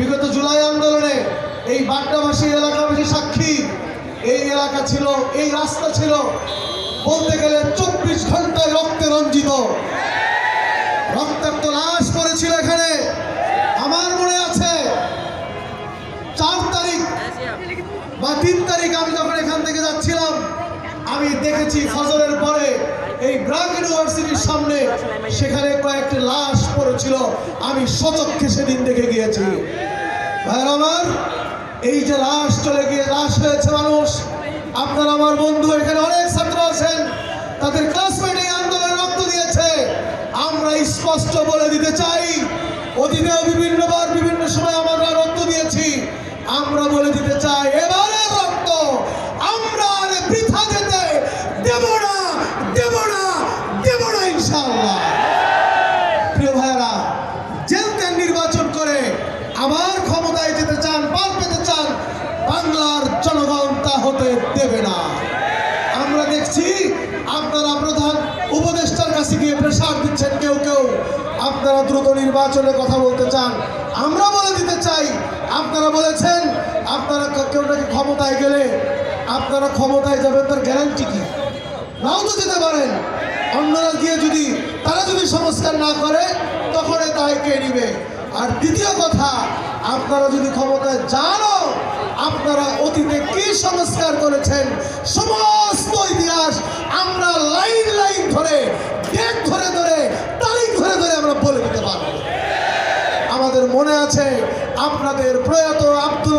বিগত জুলাই আন্দোলনে এই বাড্ডাবাসী এলাকাবাসী সাক্ষী। এই এলাকা ছিল, এই রাস্তা ছিল। বলতে গেলে চব্বিশ ঘন্টায় রক্তে রঞ্জিত। রক্তাক্ত লাশ পড়েছিল এখানে। আমার মনে আছে, চার তারিখ বা তিন তারিখ আমি যখন এখান থেকে যাচ্ছিলাম, আমি দেখেছি ফজরের পরে এই ব্রাক ইউনিভার্সিটির সামনে সেখানে কয়েকটি লাশ পড়েছিল। আমি সচক্ষে সেদিন দেখে গিয়েছি। আমার, এই যে লাশ চলে গিয়ে লাশ হয়েছে মানুষ। আপনার আমার বন্ধু এখানে অনেক ছাত্র আছেন, তাদের দিয়েছে। আমরা স্পষ্ট বলে দিতে চাই বিভিন্নবার বিভিন্ন সময় আমরা রক্ত দিয়েছি। আমরা বলে দিতে চাই, এবারে রক্ত আমরা দেব না দেব না দেব না প্রিয় নির্বাচন করে যেতে চান পার পেতে চান, বাংলার জনগণ তা হতে দেবে না। আমরা দেখছি আপনারা প্রধান উপদেষ্টার কাছে গিয়ে প্রেশার দিচ্ছেন কেউ কেউ। আপনারা দ্রুত নির্বাচনে কথা বলতে চান। আমরা বলে দিতে চাই, আপনারা বলেছেন, আপনারা কেউ নাকি ক্ষমতায় গেলে, আপনারা ক্ষমতায় যাবেন, তার গ্যারান্টি কি? নাও তো যেতে পারেন। অন্যরা গিয়ে যদি, তারা যদি সংস্কার না করে তখন দায় কে নিবে? আর দ্বিতীয় কথা আপনারা যদি ক্ষমতায় জানো আপনারা অতীতে কি সংস্কার করেছেন? সমস্ত ইতিহাস আমরা লাইন লাইন ধরে ডেট ধরে ধরে, তারিখ ধরে ধরে আমরা বলে দিতে পারব। আমাদের মনে আছে, আপনাদের প্রয়াত আব্দুল